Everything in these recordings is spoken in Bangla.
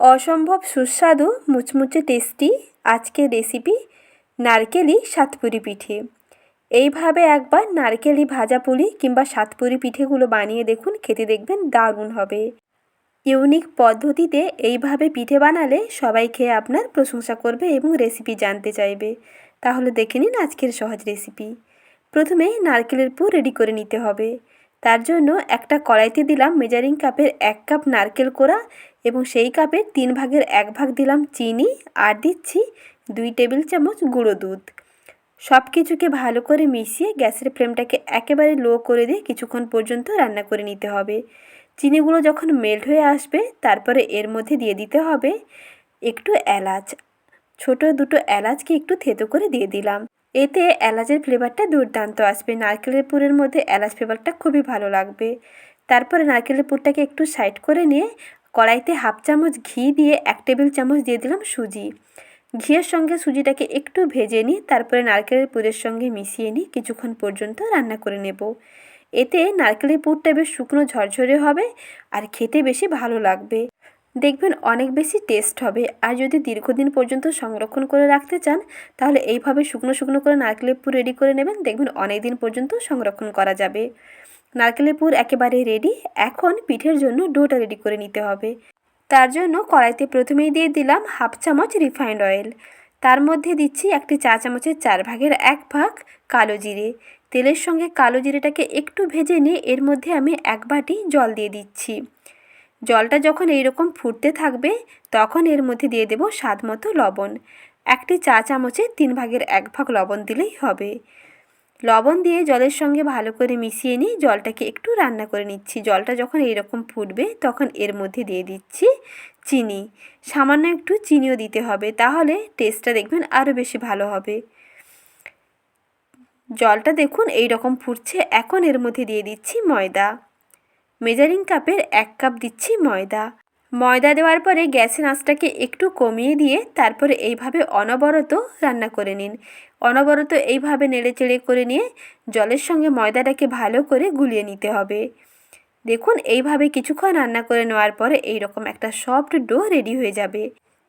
অসম্ভব সুস্বাদু, মুচমুচে টেস্টি আজকের রেসিপি নারকেলি সাতপুরি পিঠে। এইভাবে একবার নারকেলি ভাজা পুলি কিংবা সাতপুরি পিঠেগুলো বানিয়ে দেখুন, খেতে দেখবেন দারুণ হবে। ইউনিক পদ্ধতিতে এইভাবে পিঠে বানালে সবাই খেয়ে আপনার প্রশংসা করবে এবং রেসিপি জানতে চাইবে। তাহলে দেখে নিন আজকের সহজ রেসিপি। প্রথমে নারকেলের পুর রেডি করে নিতে হবে। তার জন্য একটা কড়াইতে দিলাম মেজারিং কাপের এক কাপ নারকেল কোড়া এবং সেই কাপের তিন ভাগের এক ভাগ দিলাম চিনি আর দিচ্ছি দুই টেবিল চামচ গুঁড়ো দুধ। সব কিছুকে ভালো করে মিশিয়ে গ্যাসের ফ্লেমটাকে একেবারে লো করে দিয়ে কিছুক্ষণ পর্যন্ত রান্না করে নিতে হবে। চিনিগুলো যখন মেল্ট হয়ে আসবে, তারপরে এর মধ্যে দিয়ে দিতে হবে একটু এলাচ। ছোট দুটো এলাচকে একটু থেতো করে দিয়ে দিলাম। এতে এলাচের ফ্লেভারটা দুর্দান্ত আসবে। নারকেলের পুরের মধ্যে এলাচ ফ্লেভারটা খুবই ভালো লাগবে। তারপরে নারকেলের পুরটাকে একটু সাইড করে নিয়ে কড়াইতে হাফ চামচ ঘি দিয়ে এক টেবিল চামচ দিয়ে দিলাম সুজি। ঘিয়ের সঙ্গে সুজিটাকে একটু ভেজে নিই তারপরে নারকেলের পুরের সঙ্গে মিশিয়ে নিই কিছুক্ষণ পর্যন্ত রান্না করে নেব। এতে নারকেলের পুরটা বেশ শুকনো ঝরঝরে হবে আর খেতে বেশি ভালো লাগবে। দেখবেন অনেক বেশি টেস্ট হবে। আর যদি দীর্ঘদিন পর্যন্ত সংরক্ষণ করে রাখতে চান, তাহলে এইভাবে শুকনো শুকনো করে নারকেলের পুর রেডি করে নেবেন। দেখবেন অনেক দিন পর্যন্ত সংরক্ষণ করা যাবে। নারকেলের পুর একেবারে রেডি এখন পিঠের জন্য ডোটা রেডি করে নিতে হবে। তার জন্য কড়াইতে প্রথমেই দিয়ে দিলাম হাফ চামচ রিফাইন্ড অয়েল তার মধ্যে দিচ্ছি একটি চা চামচের চার ভাগের এক ভাগ কালো জিরে। তেলের সঙ্গে কালো জিরেটাকে একটু ভেজে নিয়ে এর মধ্যে আমি এক বাটি জল দিয়ে দিচ্ছি। জলটা যখন এইরকম ফুটতে থাকবে, তখন এর মধ্যে দিয়ে দেব স্বাদ মতো লবণ। একটি চা চামচে তিন ভাগের এক ভাগ লবণ দিলেই হবে। লবণ দিয়ে জলের সঙ্গে ভালো করে মিশিয়ে নিয়ে জলটাকে একটু রান্না করে নিচ্ছি। জলটা যখন এইরকম ফুটবে, তখন এর মধ্যে দিয়ে দিচ্ছি চিনি। সামান্য একটু চিনিও দিতে হবে, তাহলে টেস্টটা দেখবেন আরও বেশি ভালো হবে। জলটা দেখুন এই রকম ফুটছে। এখন এর মধ্যে দিয়ে দিচ্ছি ময়দা। মেজারিং কাপের এক কাপ দিচ্ছি ময়দা। ময়দা দেওয়ার পরে গ্যাসের আঁচটাকে একটু কমিয়ে দিয়ে তারপরে এইভাবে অনবরত রান্না করে নিন। অনবরত এইভাবে নেড়ে চেড়ে করে নিয়ে জলের সঙ্গে ময়দাটাকে ভালো করে গুলিয়ে নিতে হবে। দেখুন, এইভাবে কিছুক্ষণ রান্না করে নেওয়ার পরে এই রকম একটা সফট ডো রেডি হয়ে যাবে।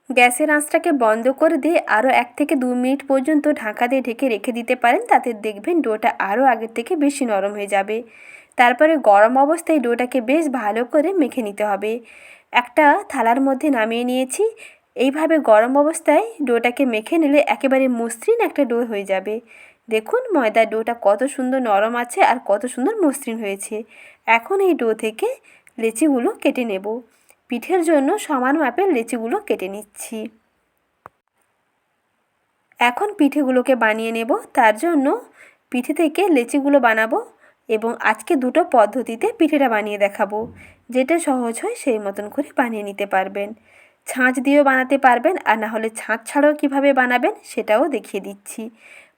গ্যাসের আঁচটাকে বন্ধ করে দিয়ে আরও এক থেকে দু মিনিট পর্যন্ত ঢাকা দিয়ে ঢেকে রেখে দিতে পারেন, তাতে দেখবেন ডোটা আরও আগের থেকে বেশি নরম হয়ে যাবে। তারপরে গরম অবস্থায় ডোটাকে বেশ ভালো করে মেখে নিতে হবে। একটা থালার মধ্যে নামিয়ে নিয়েছি। এইভাবে গরম অবস্থায় ডোটাকে মেখে নিলে একেবারে মসৃণ একটা ডো হয়ে যাবে। দেখুন ময়দার ডোটা কত সুন্দর নরম আছে আর কত সুন্দর মসৃণ হয়েছে। এখন এই ডো থেকে লেচিগুলো কেটে নেব। পিঠের জন্য সমান মাপের লেচিগুলো কেটে নিচ্ছি। এখন পিঠেগুলোকে বানিয়ে নেব। তার জন্য পিঠে থেকে লেচিগুলো বানাবো। এবং আজকে দুটো পদ্ধতিতে পিঠেটা বানিয়ে দেখাবো। যেটা সহজ হয় সেই মতন করে বানিয়ে নিতে পারবেন। ছাঁচ দিয়েও বানাতে পারবেন আর না হলে ছাঁচ ছাড়াও কীভাবে বানাবেন সেটাও দেখিয়ে দিচ্ছি।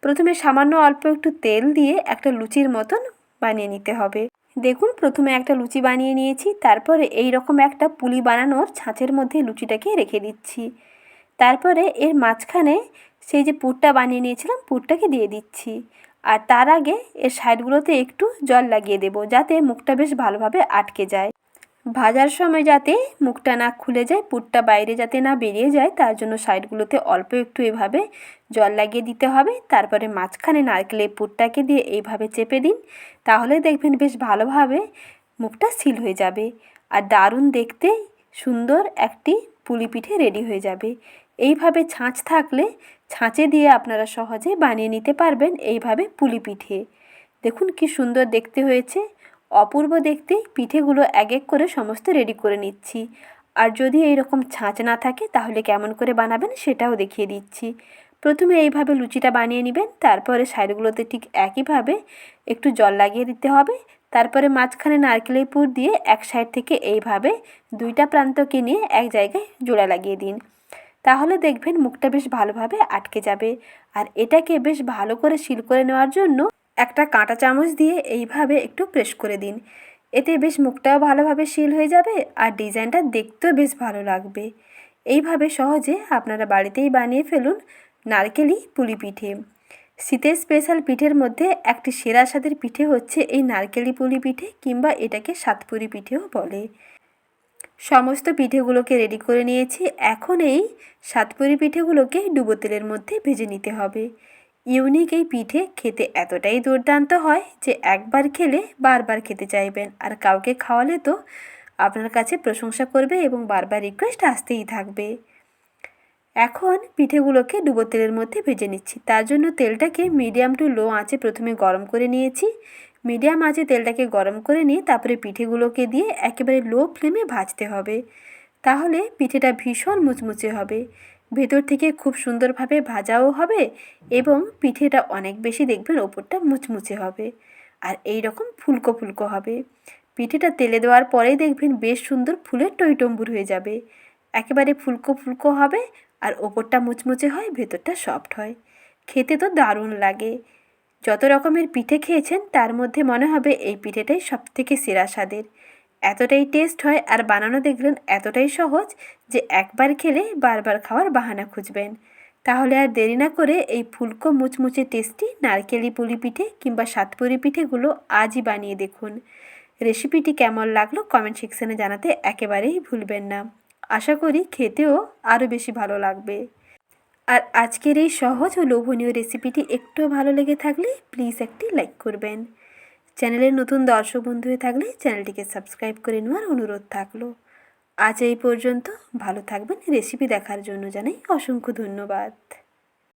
প্রথমে সামান্য অল্প একটু তেল দিয়ে একটা লুচির মতন বানিয়ে নিতে হবে। দেখুন, প্রথমে একটা লুচি বানিয়ে নিয়েছি, তারপরে এই রকম একটা পুলি বানানোর ছাঁচের মধ্যে লুচিটাকে রেখে দিচ্ছি। তারপরে এর মাঝখানে সেই যে পুরটা বানিয়ে নিয়েছিলাম, পুরটাকে দিয়ে দিচ্ছি। আর তার আগে এর সাইডগুলোতে একটু জল লাগিয়ে দেব যাতে মুখটা বেশ ভালোভাবে আটকে যায়। ভাজার সময় যাতে মুখটা না খুলে যায়, পুরটা বাইরে যাতে না বেরিয়ে যায়, তার জন্য সাইডগুলোতে অল্প একটু এভাবে জল লাগিয়ে দিতে হবে। তারপরে মাঝখানে নারকেলের পুরটাকে দিয়ে এইভাবে চেপে দিন, তাহলে দেখবেন বেশ ভালোভাবে মুখটা সিল হয়ে যাবে। আর দারুণ দেখতে সুন্দর একটি পুলি পিঠে রেডি হয়ে যাবে। এইভাবে ছাঁচ থাকলে ছাঁচে দিয়ে আপনারা সহজে বানিয়ে নিতে পারবেন এইভাবে পুলি পিঠে। দেখুন কি সুন্দর দেখতে হয়েছে। অপূর্ব দেখতে পিঠেগুলো এক এক করে সমস্ত রেডি করে নিচ্ছি। আর যদি এই রকম ছাঁচ না থাকে তাহলে কেমন করে বানাবেন সেটাও দেখিয়ে দিচ্ছি। প্রথমে এইভাবে লুচিটা বানিয়ে নেবেন, তারপরে সাইডগুলোতে ঠিক একইভাবে একটু জল লাগিয়ে দিতে হবে। তারপরে মাঝখানে নারকেলের পুর দিয়ে এক সাইড থেকে এইভাবে দুইটা প্রান্তকে নিয়ে এক জায়গায় জোড়া লাগিয়ে দিন। তাহলে দেখবেন মুখটা বেশ ভালোভাবে আটকে যাবে। আর এটাকে বেশ ভালো করে সিল করে নেওয়ার জন্য একটা কাঁটা চামচ দিয়ে এইভাবে একটু প্রেস করে দিন। এতে বেশ মুখটাও ভালোভাবে সিল হয়ে যাবে আর ডিজাইনটা দেখতেও বেশ ভালো লাগবে। এইভাবে সহজে আপনারা বাড়িতেই বানিয়ে ফেলুন নারকেলি পুলি পিঠে। শীতের স্পেশাল পিঠের মধ্যে একটি সেরা স্বাদের পিঠে হচ্ছে এই নারকেলি পুলি পিঠে কিংবা এটাকে সাতপুরি পিঠেও বলে। সমস্ত পিঠেগুলোকে রেডি করে নিয়েছি। এখন এই সাতপুরি পিঠেগুলোকে ডুবো তেলের মধ্যে ভেজে নিতে হবে। ইউনিক এই পিঠে খেতে এতটাই দুর্দান্ত হয় যে একবার খেলে বারবার খেতে চাইবেন। আর কাউকে খাওয়ালে তো আপনার কাছে প্রশংসা করবে এবং বারবার রিকোয়েস্ট আসতেই থাকবে। এখন পিঠেগুলোকে ডুবো তেলের মধ্যে ভেজে নিচ্ছি। তার জন্য তেলটাকে মিডিয়াম টু লো আঁচে প্রথমে গরম করে নিয়েছি। মিডিয়াম আঁচে তেলটাকে গরম করে নিয়ে তারপরে পিঠেগুলোকে দিয়ে একেবারে লো ফ্লেমে ভাজতে হবে। তাহলে পিঠেটা ভীষণ মুচমুচে হবে। ভেতর থেকে খুব সুন্দরভাবে ভাজাও হবে এবং পিঠেটা অনেক বেশি দেখবেন ওপরটা মুচমুচে হবে। আর এই রকম ফুলকো ফুলকো হবে। পিঠেটা তেলে দেওয়ার পরেই দেখবেন বেশ সুন্দর ফুলের টইটম্বুর হয়ে যাবে। একেবারে ফুলকো ফুলকো হবে আর ওপরটা মুচমুচে হয়, ভেতরটা সফট হয়। খেতে তো দারুণ লাগে। যত রকমের পিঠে খেয়েছেন, তার মধ্যে মনে হবে এই পিঠেটাই সব থেকে সেরা স্বাদের। এতটাই টেস্ট হয় আর বানানো দেখলেন এতটাই সহজ যে একবার খেলে বারবার খাওয়ার বাহানা খুঁজবেন। তাহলে আর দেরি না করে এই ফুলকো মুচমুচে টেস্টি নারকেলি পুলি পিঠে কিংবা সাতপুরি পিঠেগুলো আজই বানিয়ে দেখুন। রেসিপিটি কেমন লাগল কমেন্ট সেকশানে জানাতে একেবারেই ভুলবেন না। আশা করি খেতেও আরও বেশি ভালো লাগবে। আর আজকের এই সহজ ও লোভনীয় রেসিপিটি একটু ভালো লেগে থাকলে প্লিজ একটি লাইক করবেন। চ্যানেলের নতুন দর্শক বন্ধু হয়ে থাকলে চ্যানেলটিকে সাবস্ক্রাইব করে নেওয়ার অনুরোধ থাকল। আজ এই পর্যন্ত ভালো থাকবেন রেসিপি দেখার জন্য জানাই অসংখ্য ধন্যবাদ।